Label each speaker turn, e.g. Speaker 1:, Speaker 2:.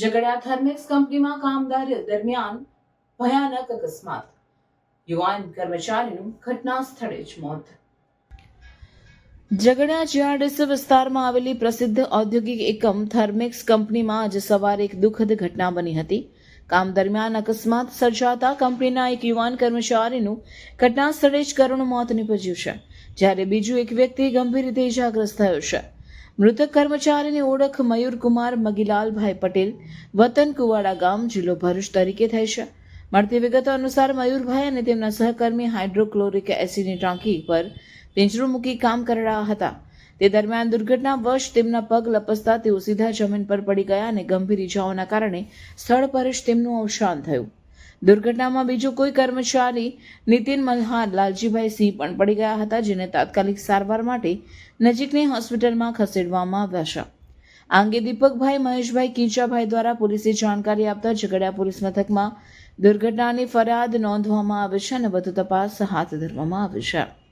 Speaker 1: ઝઘડિયા થર્મેક્સ કંપનીમાં કામદાર દરમિયાન ભયાનક અકસ્માત. યુવાન કર્મચારીનું ઘટના સ્થળે જ મોત. ઝઘડા જીઆરડીસી વિસ્તારમાં આવેલી પ્રસિદ્ધ ઔદ્યોગિક એકમ થર્મેક્સ કંપનીમાં આજે સવારે એક દુઃખદ ઘટના બની હતી. કામ દરમિયાન અકસ્માત સર્જાતા કંપનીના એક યુવાન કર્મચારીનું ઘટના સ્થળે જ કરુણ મોત નીપજ્યું છે, જ્યારે બીજું એક વ્યક્તિ ગંભીર રીતે ઇજાગ્રસ્ત થયો છે. મૃતક કર્મચારીની ઓળખ મયુરકુમાર મગીલાલભાઈ પટેલ વતન કુવાડા ગામ જિલ્લો ભરૂચ તરીકે થઈ છે. મળતી વિગતો અનુસાર મયુરભાઈ અને તેમના સહકર્મી હાઇડ્રોક્લોરિક એસિડની ટાંકી પર પિંજરું મૂકી કામ કરી હતા. તે દરમિયાન દુર્ઘટનાવશ તેમના પગ લપસતા તેઓ સીધા જમીન પર પડી ગયા અને ગંભીર ઇજાઓના કારણે સ્થળ પર જ તેમનું અવસાન થયું. દુર્ઘટનામાં બીજો કોઈ કર્મચારી નીતિન મલ્હાર, લાલજીભાઈ સિંહ પણ પડી ગયા હતા, જેને તાત્કાલિક સારવાર માટે નજીકની હોસ્પિટલમાં ખસેડવામાં આવ્યા છે. આ અંગે દીપકભાઈ, મહેશભાઈ, કીંચાભાઈ દ્વારા પોલીસે જાણકારી આપતા ઝઘડિયા પોલીસ મથકમાં દુર્ઘટનાની ફરિયાદ નોંધવામાં આવી છે અને વધુ તપાસ હાથ ધરવામાં આવી છે.